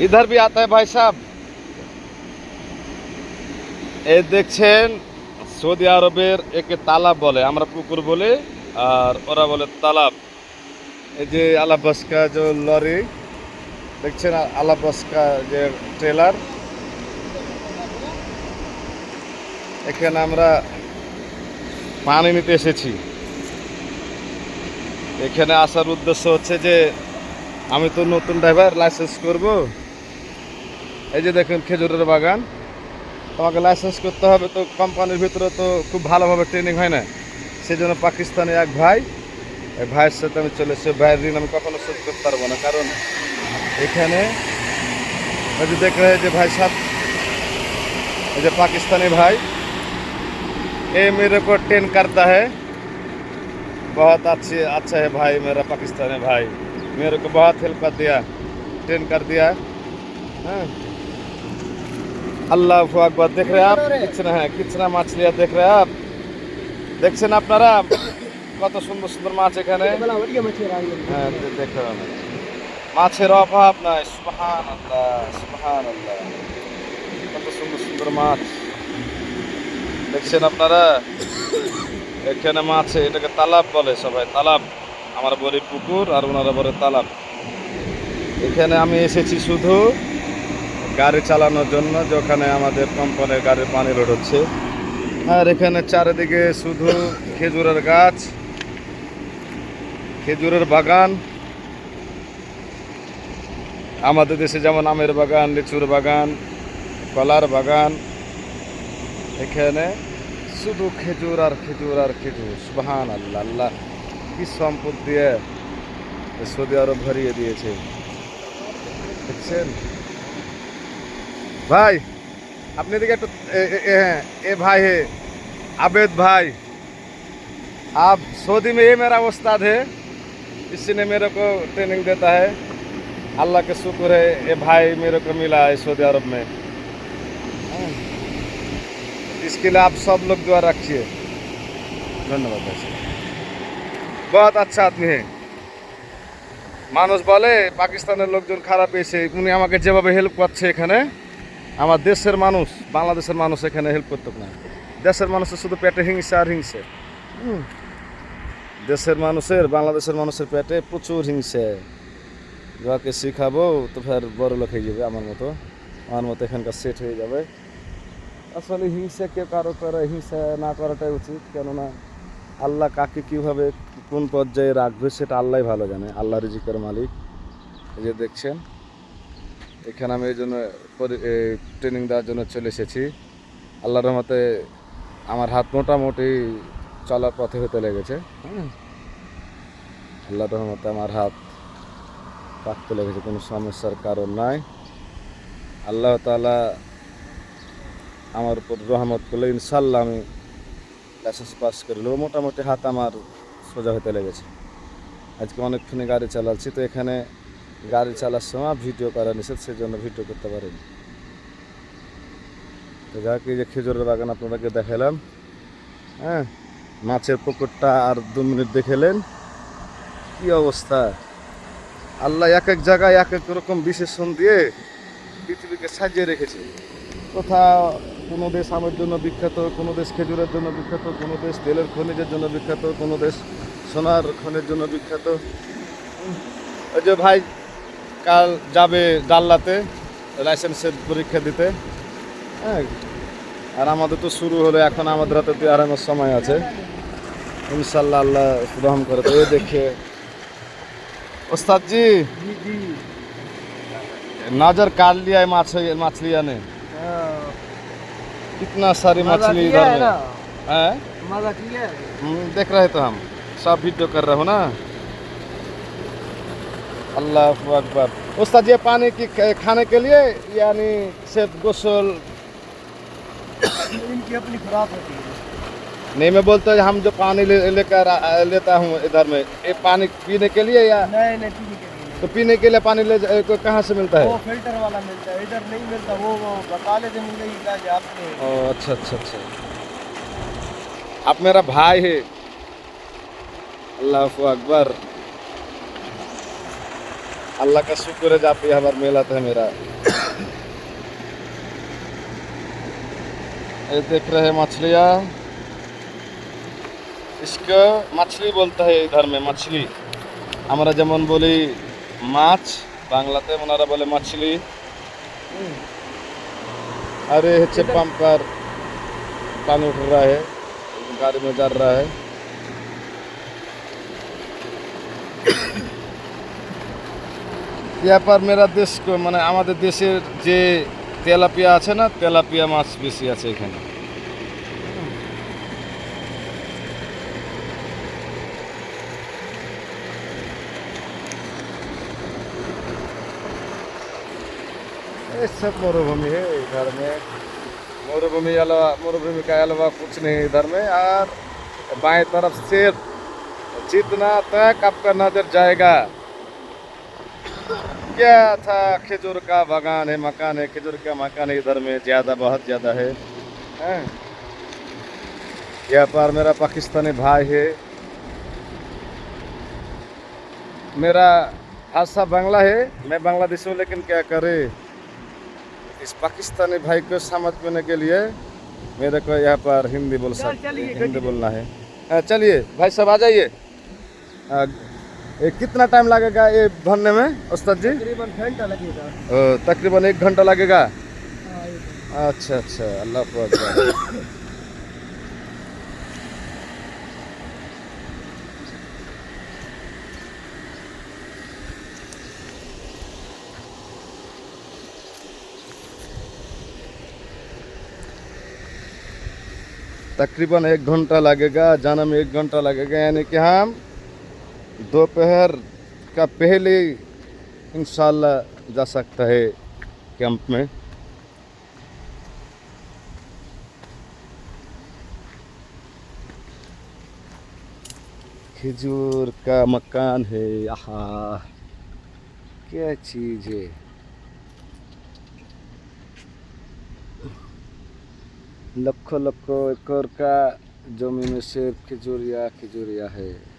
इधर भी आता है भाई साहब এই দেখছেন সৌদি আরবের একে তালাব বলে আমরা পুকুর বলি আর ওরা বলে তালাব এই যে আলাবাসকা যে লরি দেখছেন আলাবাসকা যে ট্রেলার এখানে আমরা পানি নিতে এসেছি এখানে আসার উদ্দেশ্য হচ্ছে যে আমি তো নতুন ড্রাইভার লাইসেন্স করব। এই যে দেখুন খেজুরের বাগান। তোমাকে লাইসেন্স করতে হবে তো কোম্পানির ভিতরে তো খুব ভালোভাবে ট্রেনিং হয় না। সেই জন্য পাকিস্তানে এক ভাই, এই ভাইয়ের সাথে আমি চলে এসেছি। ভাইয়ের ঋণ আমি কখনো শোধ করতে পারব না। কারণ এখানে যদি দেখা হয় যে ভাই সাত, এই যে পাকিস্তানি ভাই এ মেয়ের পর ট্রেন করতা হয় बहुत अच्छी अच्छा है भाई मेरा पाकिस्तानी भाई मेरे को बहुत हेल्प कर दिया ट्रेन कर दिया हाँ আল্লাহ আকবর দেখ রে আপ কিচনা হ্যাঁ কিচনা মাছলিয়া দেখ রে আপ দেখছেন আপনারা কত সুন্দর সুন্দর মাছ এখানে भला बढ़िया मछली आ गई হ্যাঁ দে- দেখুন মাছের অভাব নাই সুবহান আল্লাহ সুবহান আল্লাহ কত সুন্দর সুন্দর মাছ দেখছেন আপনারা এখানে মাছ, এটাকে তালাব বলে সবাই, তালাব। আমার বলি পুকুর আর ওনারা বলে তালাব। এখানে আমি এসেছি শুধু গাড়ি চালানোর জন্য, যেখানে আমাদের কোম্পানির গাড়ির পানি হচ্ছে। আর এখানে চারিদিকে শুধু খেজুরের গাছ, খেজুরের বাগান। আমাদের দেশে যেমন আমের বাগান, লিচুর বাগান, কলার বাগান। এখানে শুধু খেজুর আর খেজুর আর খেজুর সুবহান আল্লাহ আল্লাহ কি সম্পদ দিয়ে এ সৌদি আরব ভরিয়ে দিয়েছে দেখছেন भाई अपने दिखे तो ए, ए, ए, हैं, ए भाई है आबेद भाई आप सऊदी में ये मेरा उस्ताद है इसी ने मेरे को ट्रेनिंग देता है अल्लाह के शुक्र है ये भाई मेरे को मिला है सऊदी अरब में हाँ। इसके लिए आप सब लोग दुआ रखिए धन्यवाद भाई साहब। बहुत अच्छा आदमी है মানুষ বলে পাকিস্তানের লোকজন খারাপ এসে উনি আমাকে যেভাবে হেল্প করছে এখানে আমার দেশের মানুষ বাংলাদেশের মানুষ এখানে হেল্প করতো না দেশের মানুষের শুধু পেটে হিংসা আর হিংসে হুম। দেশের মানুষের বাংলাদেশের মানুষের পেটে প্রচুর হিংসে যাকে শিখাবো তো ফের বড় লোক হয়ে যাবে আমার মতো আমার মতো এখানকার সেট হয়ে যাবে আসলে হিংসা কেউ কারও করে, হিংসা না করাটাই উচিত। কেননা আল্লাহ কাকে কীভাবে, কোন পর্যায়ে রাখবে সেটা আল্লাহ ভালো জানে, আল্লাহ রিজিকের মালিক। এই যে দেখছেন, এখানে আমি এই জন্য ট্রেনিং দেওয়ার জন্য চলে এসেছি। আল্লাহর রহমতে আমার হাত মোটামুটি চলার পথে হতে লেগেছে হ্যাঁ। আল্লাহর রহমতে আমার হাত পাকতে লেগেছে, কোনো সমস্যার কারণ নাই। আল্লাহ তাআলা আমার উপর রহমত করলে ইনশাল্লাহ আমি লাইসেন্স পাস করে নেব। মোটামুটি হাত আমার সোজা হতে লেগেছে। আজকে অনেকক্ষণে গাড়ি চালাচ্ছি, তো এখানে গাড়ি চালার সময় ভিডিও করা নিষেধ সেই জন্য ভিডিও করতে পারিনি। তো যাক, এই যে খেজুরের বাগান আপনাদেরকে দেখালাম। হ্যাঁ মাছের পুকুরটা আর দু মিনিট দেখেলেন। কি অবস্থা? আল্লাহ এক এক জায়গায় এক এক রকম বিশেষণ দিয়ে পৃথিবীকে সাজিয়ে রেখেছে। কোথাও কোনো দেশ আমের জন্য বিখ্যাত কোনো দেশ খেজুরের জন্য বিখ্যাত কোনো দেশ তেলের খনিজের জন্য বিখ্যাত কোনো দেশ সোনার খনির জন্য বিখ্যাত। ওই যে ভাই কাল যাবে ডাল্লাতে লাইসেন্সের পরীক্ষা দিতে। হ্যাঁ আর আমাদের তো শুরু হলো এখন আমাদের হাতে তো আরামের সময় আছে। ইনশাল্লাহ আল্লাহ গ্রহণ করে তো দেখে। ওস্তাদজি নাজার কাল লিয়ায় মাছ মাছ লিয়া নেই कितना सारी मछली इधर है में। मज़ा किया है? हम्म, देख रहे तो हम। सब वीडियो कर रहे हो ना? अल्लाह अकबर। उस्ताद ये पानी की खाने के लिए यानी सिर्फ़ गोसल। इनकी अपनी खुराक होती है। नहीं मैं बोलता हूँ हम जो पानी ले, लेकर आ- लेता हूँ इधर में ये पानी पीने के लिए या नहीं नहीं पीने के तो पीने के लिए पानी ले जाए कहाँ से मिलता है? वो फ़िल्टर वाला मिलता है इधर नहीं मिलता वो वो बकाले से मिल जाएगी अच्छा अच्छा अच्छा। आप मेरा भाई है। अल्लाह अकबर। अल्लाह का शुक्र है जहाँ यहाँ पर मेला तो था मेरा। ये देख रहे हैं मछलियाँ। इसका मछली बोलता है इधर में मछली। हमारा जमन बोली মাছ, বাংলাতে ওনারা বলে মাছলি। আর এ হচ্ছে পাম্পার पर पानी उठ গাড়ি है गाड़ी ব্যাপার মেরা দেশ মানে আমাদের দেশের যে তেলাপিয়া আছে না, তেলাপিয়া মাছ বেশি আছে এখানে। सब मरुभूमि है इधर में। मरुभूमि अलावा मरुभूमि का अलावा कुछ नहीं इधर में। और बाएँ तरफ़ से जितना तक आपका नज़र जाएगा, क्या था खजूर का बागान है, मकान है? खजूर का मकान है इधर में ज़्यादा, बहुत ज़्यादा है? यहाँ पर मेरा पाकिस्तानी भाई है। मेरा भाषा बांग्ला है। मैं बांग्लादेशी हूँ, लेकिन क्या करे? इस पाकिस्तानी भाई को समझ पाने के लिए मेरे को यहाँ पर हिंदी बोल सकते हिंदी बोलना है हाँ, चलिए भाई सब आ जाइए आ, ये कितना टाइम लगेगा ये भरने में उस्ताद जी तकरीबन घंटा लगेगा ओ, तकरीबन एक घंटा लगेगा हाँ, एक- अच्छा अच्छा अल्लाह तकरीबन एक घंटा लगेगा, जाने में एक घंटा लगेगा। यानी कि हम दोपहर का पहले इंशाल्लाह जा सकता है कैंप में। खजूर का मकान है यहाँ क्या चीज़ है। लखों लखों एकड़ का ज़मीन में सिर्फ़ खजूरिया खजूरिया है।